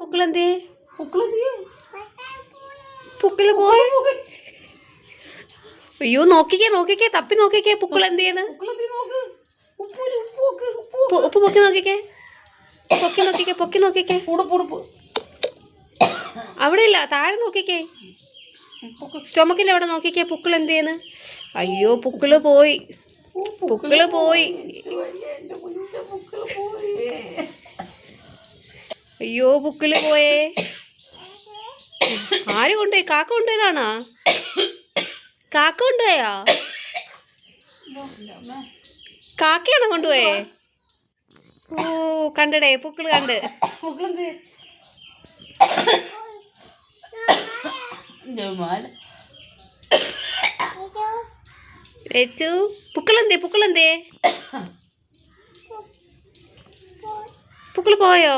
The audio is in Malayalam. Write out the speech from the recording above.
പുക്കിളെന്തേ? പൂക്കൾ പോയി. അയ്യോ നോക്കിക്കേ നോക്കിക്കേ തപ്പി നോക്കിക്കേ പുക്കിൾ എന്ത് പുക്കളെന്തി നോക്ക്? ഉപ്പൂര് ഉപ്പ് പൊക്കി നോക്കിക്കേ. പൊക്കി നോക്കിക്കേ പൊക്കി നോക്കിക്കേ. അവിടെ ഇല്ല താഴെ നോക്കിക്കേ. സ്റ്റൊമക്കിൽ അവിടെ നോക്കിക്കേ പുക്കിൾ എന്ത് ചെയ്യുന്നു അയ്യോ പുക്കിൾ പോയി. പുക്കിൾ പോയി എന്റെ കുഞ്ഞിന്റെ പുക്കൾ പോയി അയ്യോ ബുക്കിൽ പോയേ. ആര് കൊണ്ടുപോയി? കാക്ക കൊണ്ടുപോയതാണോ? കാക്ക കൊണ്ടുപോയാ? കാക്കയാണോ കൊണ്ടുപോയേ? ഓ കണ്ടടേ പൂക്കൾ കണ്ട്. ഏച്ചു പുക്കിളെന്തേ പുക്കിളെന്തേ? പുക്കിൾ പോയോ?